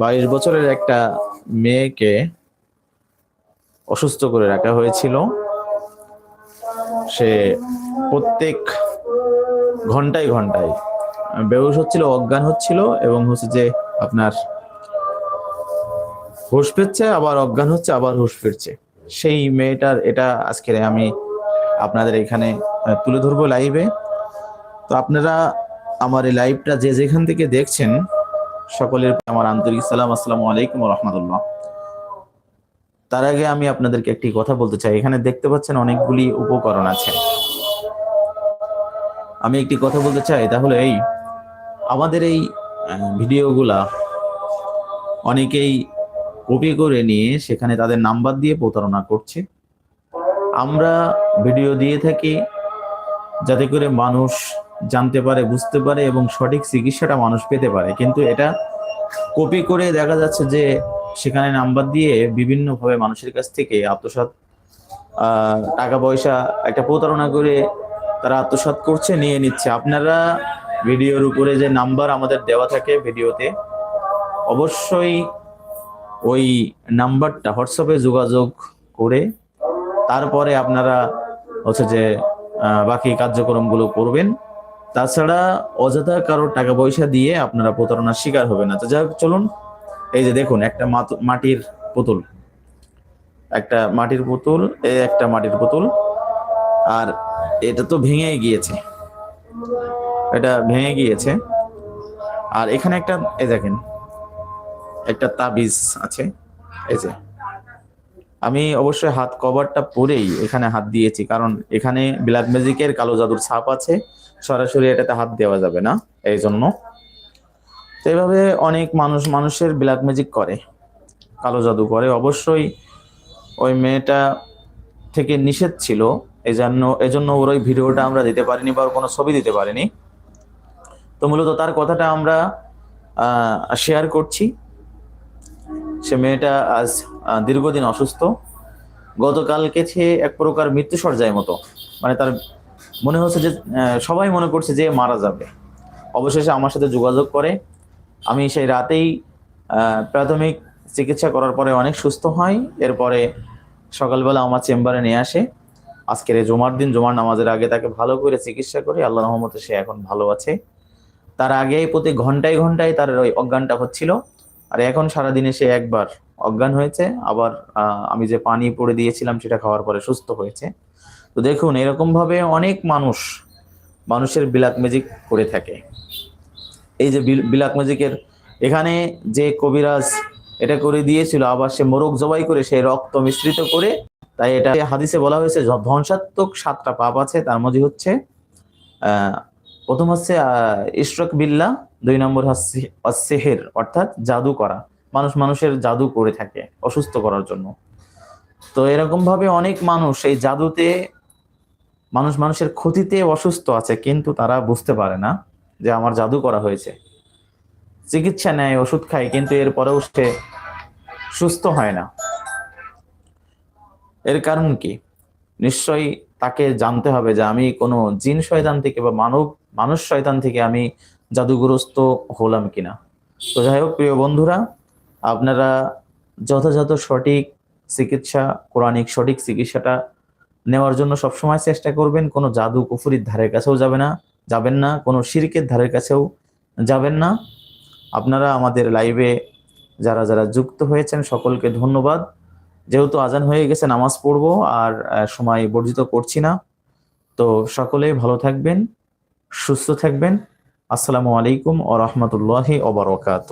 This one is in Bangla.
বাইশ বছরের একটা মেয়েকে অসুস্থ করে রাখা হয়েছিল। সে প্রত্যেক ঘন্টায় ঘন্টায় বেহুশ হচ্ছিল, অজ্ঞান হচ্ছিল এবং হচ্ছে যে আপনার হুশ ফিরছে, আবার অজ্ঞান হচ্ছে, আবার হুশ ফিরছে। সেই মেয়েটার এটা আজকে আমি আপনাদের এখানে তুলে ধরবো লাইভে তো আপনারা আমার এই লাইভটা যে যেখান থেকে দেখছেন সকলের আমার আন্তরিক সালাম, আসসালামু আলাইকুম রহমতুল্লাহ। তার আগে আমি আপনাদেরকে একটি কথা বলতে চাই। এখানে দেখতে পাচ্ছেন অনেকগুলি উপকরণ আছে। আমি একটি কথা বলতে চাই তাহলে এই, আমাদের এই ভিডিওগুলা অনেকেই কপি করে নিয়ে সেখানে তাদের নাম্বার দিয়ে প্রতারণা করছে। আমরা ভিডিও দিয়ে থাকি, যাতে করে মানুষ জানতে পারে বুঝতে পারে এবং সঠিক চিকিৎসাটা মানুষ পেতে পারে। কিন্তু এটা কপি করে দেখা যাচ্ছে যে সেখানে নাম্বার দিয়ে বিভিন্নভাবে মানুষের কাছ থেকে আত্মসাৎ আহ, টাকা পয়সা একটা প্রতারণা করে তারা আত্মসাৎ করছে নিয়ে নিচ্ছে। আপনারা ভিডিওর উপরে যে নাম্বার আমাদের দেওয়া থাকে ভিডিওতে অবশ্যই ওই নাম্বারটা হোয়াটসঅ্যাপে যোগাযোগ করে তারপরে আপনারা হচ্ছে যে বাকি কার্যক্রমগুলো করবেন। তাছাড়া অযথা কারোর টাকা পয়সা দিয়ে আপনারা প্রতারণার শিকার হবে না। তো যাই চলুন। এই যে দেখুন, একটা মাটির পুতুল। একটা মাটির পুতুল এই একটা মাটির পুতুল। আর এটা তো ভেঙে গিয়েছে। এটা ভেঙে গিয়েছে। আর এখানে একটা, এই দেখেন, একটা তাবিজ আছে। এই যে, আমি অবশ্যই হাত কভারটা পরেই এখানে হাত দিয়েছি। কারণ এখানে ব্ল্যাক ম্যাজিকের কালো জাদুর ছাপ আছে। সরাসরি এটাতে হাত দেওয়া যাবে না এই জন্য তো এইভাবে অনেক মানুষ, মানুষের ব্ল্যাক ম্যাজিক করে, কালো জাদু করে। অবশ্যই ওই মেয়েটা থেকে নিষেধ ছিল এই জন্য এই জন্য ওর ওই ভিডিওটা আমরা দিতে পারিনি বা কোনো ছবি দিতে পারিনি। তো মূলত তার কথাটা আমরা শেয়ার করছি। সে মেয়েটা আজ দীর্ঘদিন অসুস্থ। গতকালকে সে এক প্রকার মৃত্যু সজ্জায় মতো মানে তার মনে হচ্ছে যে সবাই মনে করছে যে মারা যাবে। অবশেষে আমার সাথে যোগাযোগ করে। আমি সেই রাতেই প্রাথমিক চিকিৎসা করার পরে অনেক সুস্থ হয় এরপরে সকালবেলা আমার চেম্বারে নিয়ে আসে। আজকের এই জমার দিন, জমার নামাজের আগে তাকে ভালো করে চিকিৎসা করে। আল্লাহ রহমতে সে এখন ভালো আছে। তার আগে প্রতি ঘন্টায় ঘন্টায় তার ওই অজ্ঞানটা হচ্ছিল। আর এখন সারাদিনে সে একবার অজ্ঞান হয়েছে। আবার আমি যে পানি পড়ে দিয়েছিলাম সেটা খাওয়ার পরে সুস্থ হয়েছে। তো দেখুন, এরকম ভাবে অনেক মানুষ মানুষের বিলাক ম্যাজিক করে থাকে। এই যে বিল- বিলাক ম্যাজিকের এখানে যে কবিরাজ এটা করে দিয়েছিল, আবার সে মোরগ জবাই করে সেই রক্ত মিশ্রিত করে, তাই এটা হাদিসে বলা হয়েছে ধ্বংসাত্মক সাতটা পাপ আছে, তার মধ্যে হচ্ছে প্রথম হচ্ছে ইশরক বিল্লা দুই নম্বর হচ্ছে সেহের অর্থাৎ জাদু করা। মানুষ মানুষের জাদু করে থাকে অসুস্থ করার জন্য। তো এরকম ভাবে অনেক মানুষ এই জাদুতে মানুষ মানুষের ক্ষতিতে অসুস্থ আছে, কিন্তু তারা বুঝতে পারে না যে আমার জাদু করা হয়েছে। চিকিৎসা নেয়, ওষুধ খায়, কিন্তু এরপরেও সে সুস্থ হয় না। এর কারণ কি? নিশ্চয়ই তাকে জানতে হবে যে আমি কোনো জিন শয়তান থেকে বা মানব, মানুষ শয়তান থেকে আমি জাদুগ্রস্ত হলাম কিনা। তো যাই হোক, প্রিয় বন্ধুরা, আপনারা যথাযথ সঠিক চিকিৎসা কোরআনিক সঠিক চিকিৎসাটা নেওয়ার জন্য সবসময় চেষ্টা করবেন, কোনো জাদু কুফুরির ধারের কাছেও যাবে না, যাবেন না, কোনো শিরকের ধারের কাছেও যাবেন না। আপনারা আমাদের লাইভে যারা যারা যুক্ত হয়েছেন, সকলকে ধন্যবাদ। যেহেতু আজান হয়ে গেছে, নামাজ পড়ব আর সময় বর্জিত করছি না। তো সকলে ভালো থাকবেন, সুস্থ থাকবেন। আসসালামু আলাইকুম ও রহমতুল্লাহি ওবরকাত